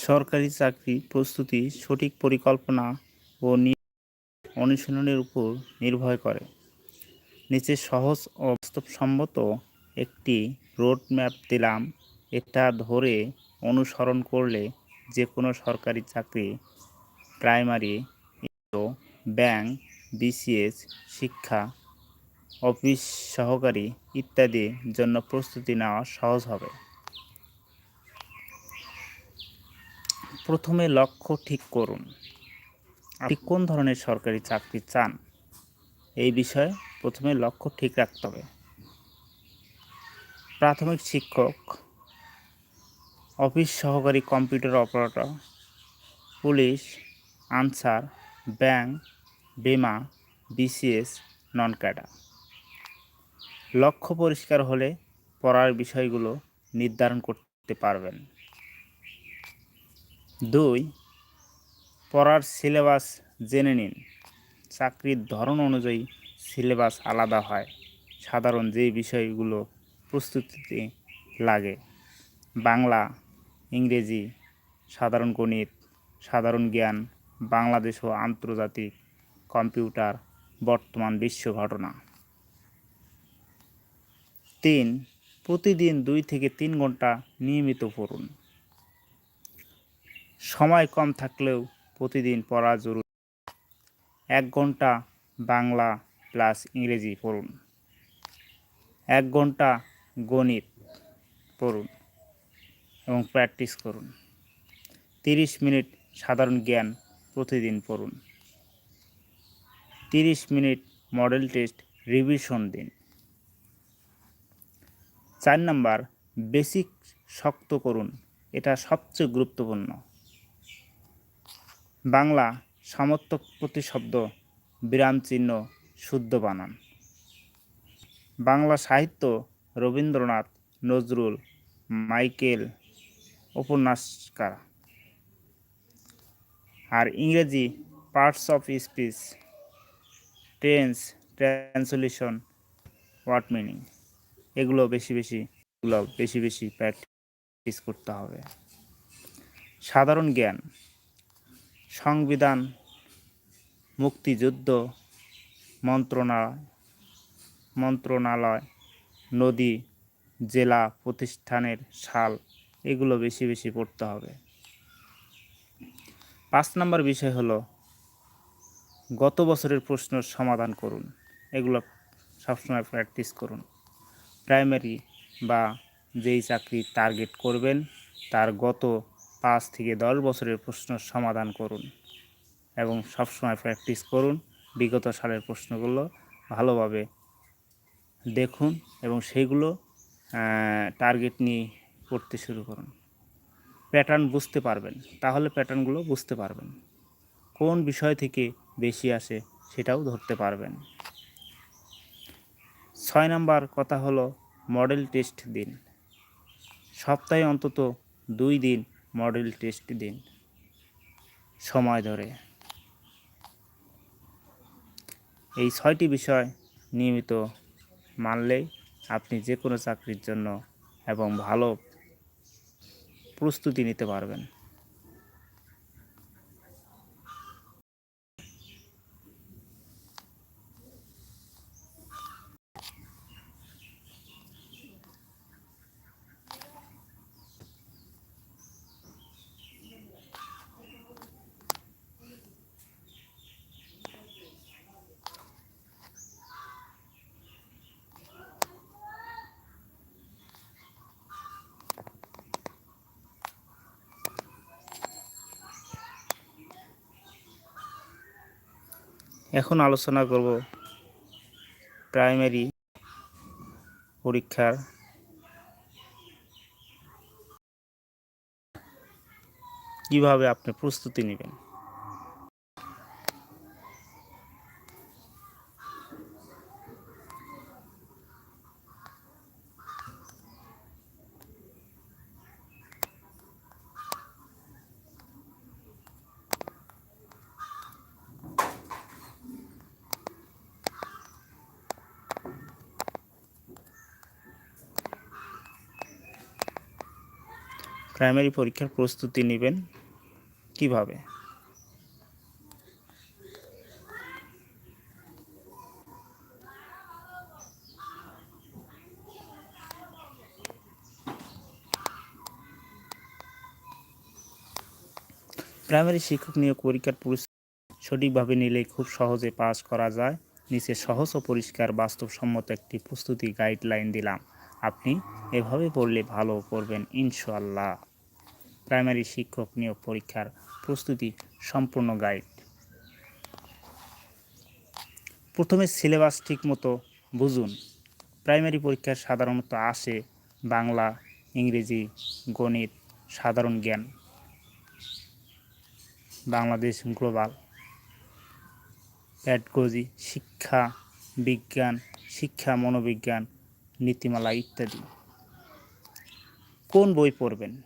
সরকারি চাকরি প্রস্তুতি সঠিক পরিকল্পনা ও অনুশীলনের উপর নির্ভর করে। নিচে সহজ ও বাস্তবসম্মত একটি রোড ম্যাপ দিলাম। এটা ধরে অনুসরণ করলে যে কোনো সরকারি চাকরি, প্রাইমারি ব্যাংক, বিসিএস, শিক্ষা, অফিস সহকারী ইত্যাদির জন্য প্রস্তুতি নেওয়া সহজ হবে। প্রথমে লক্ষ্য ঠিক করুন। আপনি কোন ধরনের সরকারি চাকরি চান? এই বিষয়ে প্রথমে লক্ষ্য ঠিক রাখতে হবে। প্রাথমিক শিক্ষক অফিস সহকারী computer operator police Ansar bank বিমা বিসিএস নন ক্যাডা লক্ষ্য পরিষ্কার হলে পড়ার বিষয়গুলো নির্ধারণ করতে পারবেন। দুই, পড়ার সিলেবাস জেনে নিন। চাকরির ধরন অনুযায়ী সিলেবাস আলাদা হয়। সাধারণ যে বিষয়গুলো প্রস্তুতিতে লাগে। বাংলা, ইংরেজি, সাধারণ গণিত, সাধারণ জ্ঞান, বাংলাদেশ ও আন্তর্জাতিক কম্পিউটার, বর্তমান বিশ্ব ঘটনা। তিন, প্রতিদিন দুই থেকে তিন ঘণ্টা নিয়মিত পড়ুন। সময় কম থাকলেও প্রতিদিন পড়া জরুরি। এক ঘণ্টা বাংলা প্লাস ইংরেজি পড়ুন। এক ঘণ্টা গণিত পড়ুন এবং প্র্যাকটিস করুন। তিরিশ মিনিট সাধারণ জ্ঞান প্রতিদিন পড়ুন। তিরিশ মিনিট মডেল টেস্ট রিভিশন দিন। চার নাম্বার বেসিক শক্ত করুন, এটা সবচেয়ে গুরুত্বপূর্ণ। বাংলা সমর্থক প্রতিশব্দ বিরাম চিহ্ন শুদ্ধ বানান। বাংলা সাহিত্য রবীন্দ্রনাথ নজরুল মাইকেল উপন্যাসকার। আর ইংরেজি parts of speech, tense, translation, word meaning, এগুলো বেশি বেশি, এগুলো বেশি বেশি প্র্যাকটিস করতে হবে। সাধারণ জ্ঞান সংবিধান, মুক্তিযুদ্ধ মন্ত্রণালয় মন্ত্রণালয়, নদী, জেলা প্রতিষ্ঠানের সাল, এগুলো বেশি বেশি পড়তে হবে। পাঁচ নম্বর বিষয় হলো, গত বছরের প্রশ্নের সমাধান করুন। এগুলো সবসময় প্র্যাকটিস করুন। প্রাইমারি বা যেই চাকরি টার্গেট করবেন, তার গত পাঁচ থেকে দশ বছরের প্রশ্ন সমাধান করুন এবং সবসময় প্র্যাকটিস করুন বিগত সালের প্রশ্নগুলো ভালোভাবে দেখুন এবং সেইগুলো টার্গেট নিয়ে পড়তে শুরু করুন। প্যাটার্ন বুঝতে পারবেন। তাহলে প্যাটার্নগুলো বুঝতে পারবেন। কোন বিষয় থেকে বেশি আসে সেটাও ধরতে পারবেন। ছয় নাম্বার কথা হলো মডেল টেস্ট দিন। সপ্তাহে অন্তত দুই দিন মডেল টেস্ট দিন। সময় ধরে। এই ছয়টি বিষয় নিয়মিত মানলেই আপনি যে কোনো চাকরির জন্য এবং ভালো প্রস্তুতি নিতে পারবেন। এখন আলোচনা করব প্রাইমারি পরীক্ষার। কীভাবে আপনি প্রস্তুতি নেবেন? প্রাইমারি পরীক্ষার প্রস্তুতি নেবেন কীভাবে? প্রাইমারি শিক্ষক নিয়োগ পরীক্ষার প্রস্তুতি সঠিকভাবে নিলে খুব সহজে পাস করা যায়। নিচে সহজ ও পরিষ্কার বাস্তবসম্মত একটি প্রস্তুতি গাইডলাইন দিলাম। আপনি এভাবে পড়লে ভালো করবেন ইনশাল্লাহ প্রাইমারি শিক্ষক নিয়োগ পরীক্ষার প্রস্তুতি সম্পূর্ণ গাইড। প্রথমে সিলেবাস ঠিকমতো বুঝুন। প্রাইমারি পরীক্ষার সাধারণত আসে বাংলা, ইংরেজি, গণিত, সাধারণ জ্ঞান। বাংলাদেশ গ্লোবাল। প্যাডগজি শিক্ষা, বিজ্ঞান, শিক্ষা, মনোবিজ্ঞান, নীতিমালা ইত্যাদি। কোন বই পড়বেন?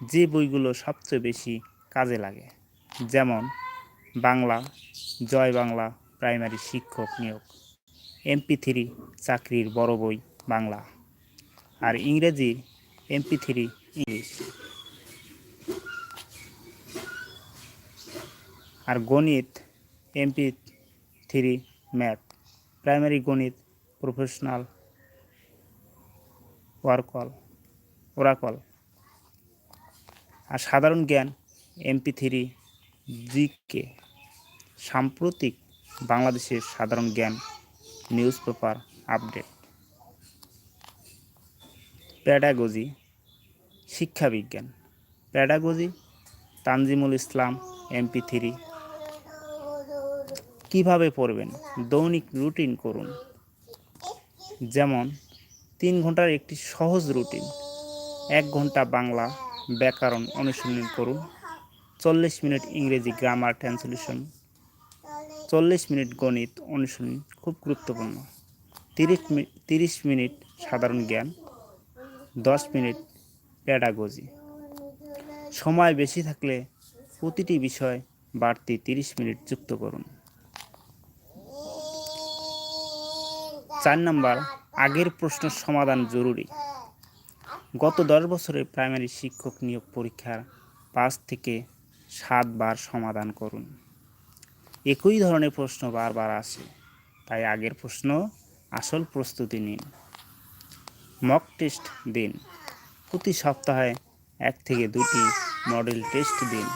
যে বইগুলো সবচেয়ে বেশি কাজে লাগে, যেমন বাংলা, জয় বাংলা প্রাইমারি শিক্ষক নিয়োগ, এমপি থ্রি চাকরির বড় বই বাংলা, আর ইংরেজি এমপি থ্রি ইংলিশ। আর গণিত, এমপি থ্রি ম্যাথ, প্রাইমারি গণিত, প্রফেশনাল ওয়ারকল, ওরাকল। আর সাধারণ জ্ঞান, এমপি থ্রি জিকে সাম্প্রতিক বাংলাদেশের সাধারণ জ্ঞান news paper update. Pedagogy শিক্ষাবিজ্ঞান। Pedagogy Tanzimul Islam, MP three. কীভাবে পড়বেন? দৈনিক রুটিন করুন। যেমন, তিন ঘণ্টার একটি সহজ রুটিন, এক ঘণ্টা বাংলা ব্যাকরণ অনুশীলন করুন। চল্লিশ মিনিট ইংরেজি গ্রামার ট্রান্সলেশন চল্লিশ মিনিট গণিত অনুশীলন খুব গুরুত্বপূর্ণ। তিরিশ তিরিশ মিনিট সাধারণ জ্ঞান, দশ মিনিট প্যাডাগজি সময় বেশি থাকলে প্রতিটি বিষয় বাড়তি তিরিশ মিনিট যুক্ত করুন। চার নাম্বার, আগের প্রশ্ন সমাধান জরুরি। গত দশ বছরে প্রাইমারি শিক্ষক নিয়োগ পরীক্ষার পাঁচ থেকে সাতবার সমাধান করুন। একই ধরনের প্রশ্ন বারবার আসে, তাই আগের প্রশ্ন আসল প্রস্তুতি নিন। মক টেস্ট দিন। প্রতি সপ্তাহে এক থেকে দুটি মডেল টেস্ট দিন।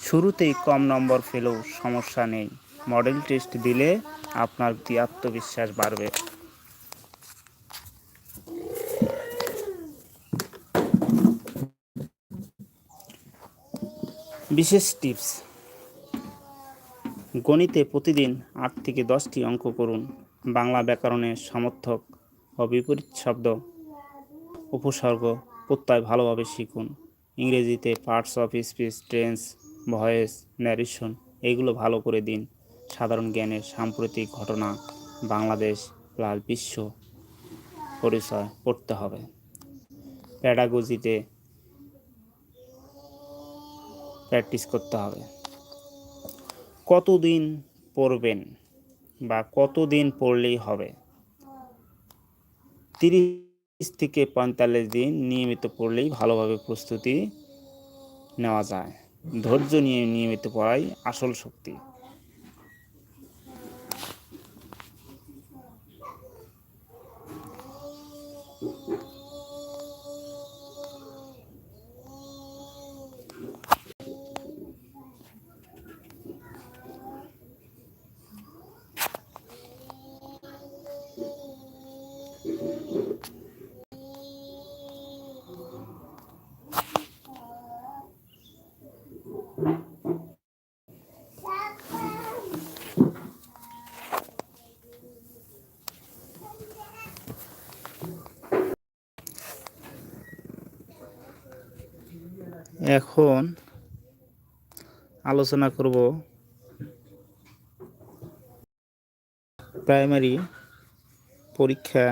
শুরুতেই কম নম্বর পেলেও সমস্যা নেই। মডেল টেস্ট দিলে আপনার আত্মবিশ্বাস বাড়বে। বিশেষ টিপস। গণিতে প্রতিদিন আট থেকে দশটি অঙ্ক করুন। বাংলা ব্যাকরণের সমর্থক ও বিপরীত শব্দ উপসর্গ প্রত্যয় ভালোভাবে শিখুন। ইংরেজিতে parts of speech tense voice narration এগুলো ভালো করে দিন। সাধারণ জ্ঞানের সাম্প্রতিক ঘটনা বাংলাদেশ প্লাস বিশ্ব পরিচয় পড়তে হবে। প্যাডাগজিতে প্র্যাকটিস করতে হবে। কতদিন পড়বেন বা কতদিন পড়লেই হবে? তিরিশ থেকে পঁয়তাল্লিশ দিন নিয়মিত পড়লেই ভালোভাবে প্রস্তুতি নেওয়া যায়। ধৈর্য নিয়ে নিয়মিত পড়াই আসল শক্তি। এখন আলোচনা করব প্রাইমারি পরীক্ষা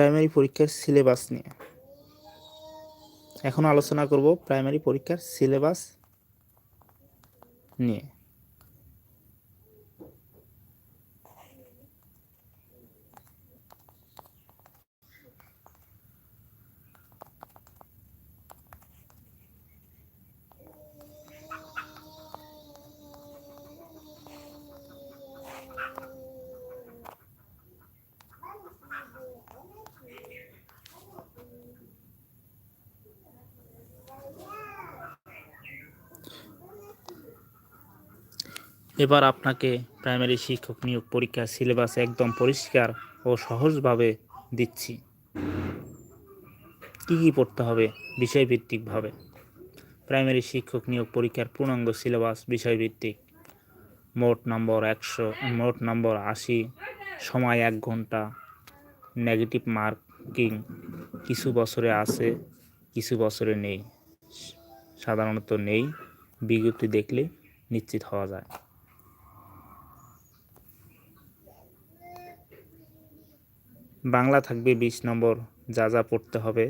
প্রাইমারি পরীক্ষার সিলেবাস নিয়ে। এখন আলোচনা করব প্রাইমারি পরীক্ষার সিলেবাস নিয়ে। এবার আপনাকে প্রাইমারি শিক্ষক নিয়োগ পরীক্ষার সিলেবাস একদম পরিষ্কার ও সহজভাবে দিচ্ছি। কী কী পড়তে হবে বিষয়ভিত্তিকভাবে? প্রাইমারি শিক্ষক নিয়োগ পরীক্ষার পূর্ণাঙ্গ সিলেবাস বিষয়ভিত্তিক। মোট নম্বর একশো, মোট নম্বর আশি, সময় এক ঘণ্টা, নেগেটিভ মার্কিং, কিছু বছরে আছে, কিছু বছরে নেই। সাধারণত নেই, বিজ্ঞপ্তি দেখলে নিশ্চিত হওয়া যায়। বাংলা থাকবে বিশ নম্বর, যা যা পড়তে হবে।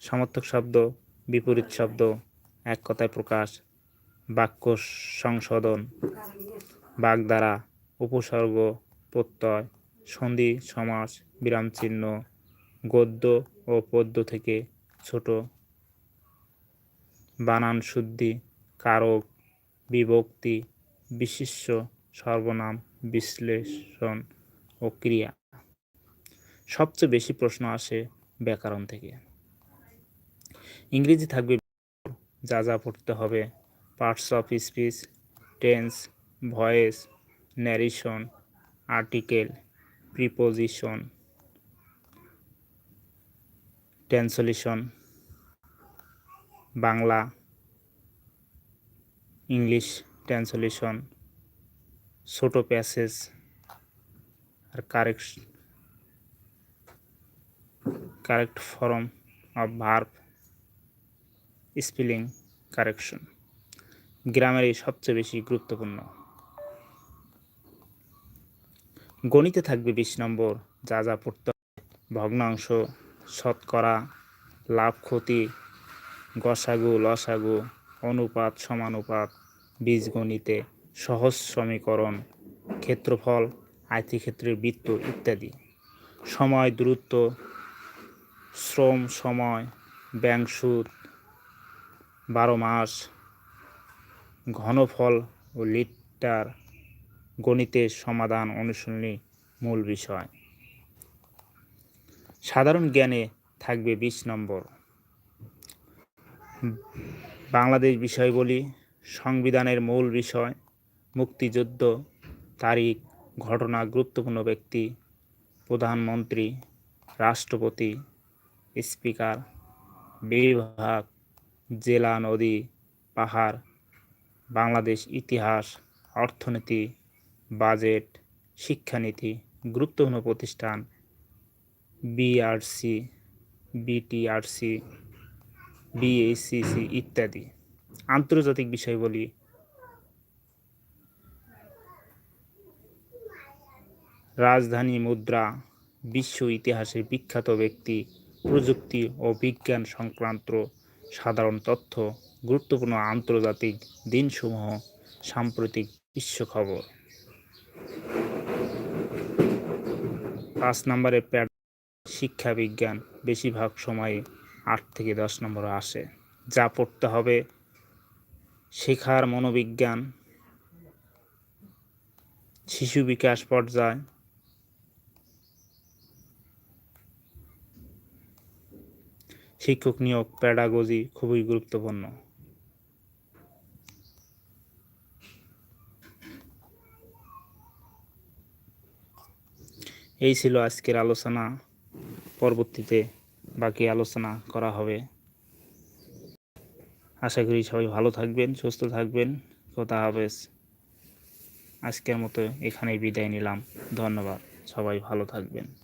সমর্থক শব্দ, বিপরীত শব্দ, এক কথায় প্রকাশ, বাক্য সংশোধন, বাগধারা, উপসর্গ, প্রত্যয়, সন্ধি, সমাস বিরামচিহ্ন গদ্য ও পদ্য থেকে ছোট, বানান শুদ্ধি, কারক, বিভক্তি, বিশিষ্য, সর্বনাম, বিশ্লেষণ ও ক্রিয়া। সবচেয়ে বেশি প্রশ্ন আসে ব্যাকরণ থেকে। ইংরেজি থাকবে যা যা পড়তে হবে parts of speech tense voice narration article preposition translation Bangla English translation ছোটো passage R correct correct form of verb spelling correction গ্রামারই সবচেয়ে বেশি গুরুত্বপূর্ণ। গণিতে থাকবে বিশ নম্বর, যা যা পড়তে ভগ্নাংশ, শতকরা, লাভ ক্ষতি, গসাগু, লসাগু, অনুপাত, সমানুপাত, বীজগণিতে, সহজ সমীকরণ, ক্ষেত্রফল, আয়তক্ষেত্রের বৃত্ত ইত্যাদি। সময়, দূরত্ব শ্রম সময়, ব্যাংক সুদ, বারো মাস, ঘনফল ও লিটার গণিতের সমাধান অনুশীলনী মূল বিষয়। সাধারণ জ্ঞানে থাকবে বিশ নম্বর। বাংলাদেশ বিষয় বলি সংবিধানের মূল বিষয়, মুক্তিযুদ্ধ, তারিখ, ঘটনা, গুরুত্বপূর্ণ ব্যক্তি, প্রধানমন্ত্রী, রাষ্ট্রপতি স্পিকার বিভাগ জেলা নদী, পাহাড়, বাংলাদেশ ইতিহাস, অর্থনীতি, বাজেট, শিক্ষানীতি, গুরুত্বপূর্ণ প্রতিষ্ঠান, বিআরসি, বিটিআরসি, বিএসিসি ইত্যাদি। আন্তর্জাতিক বিষয় বলি রাজধানী মুদ্রা, বিশ্ব ইতিহাসের বিখ্যাত ব্যক্তি প্রযুক্তি ও বিজ্ঞান সংক্রান্ত সাধারণ তথ্য, গুরুত্বপূর্ণ আন্তর্জাতিক দিনসমূহ, সাম্প্রতিক বিশ্ব খবর পাঁচ নম্বরে প্যাড শিক্ষা বিজ্ঞান, বেশিরভাগ সময়ে আট থেকে দশ নম্বর আসে। যা পড়তে হবে, শেখার মনোবিজ্ঞান, শিশু বিকাশ পর্যায় শিক্ষক নিয়োগ প্যাডাগজি খুবই গুরুত্বপূর্ণ। এই ছিল আজকের আলোচনা। পরবর্তীতে বাকি আলোচনা করা হবে। আশা করি সবাই ভালো থাকবেন, সুস্থ থাকবেন। কথা হবে। আজকের মতো এখানেই বিদায় নিলাম। ধন্যবাদ। সবাই ভালো থাকবেন।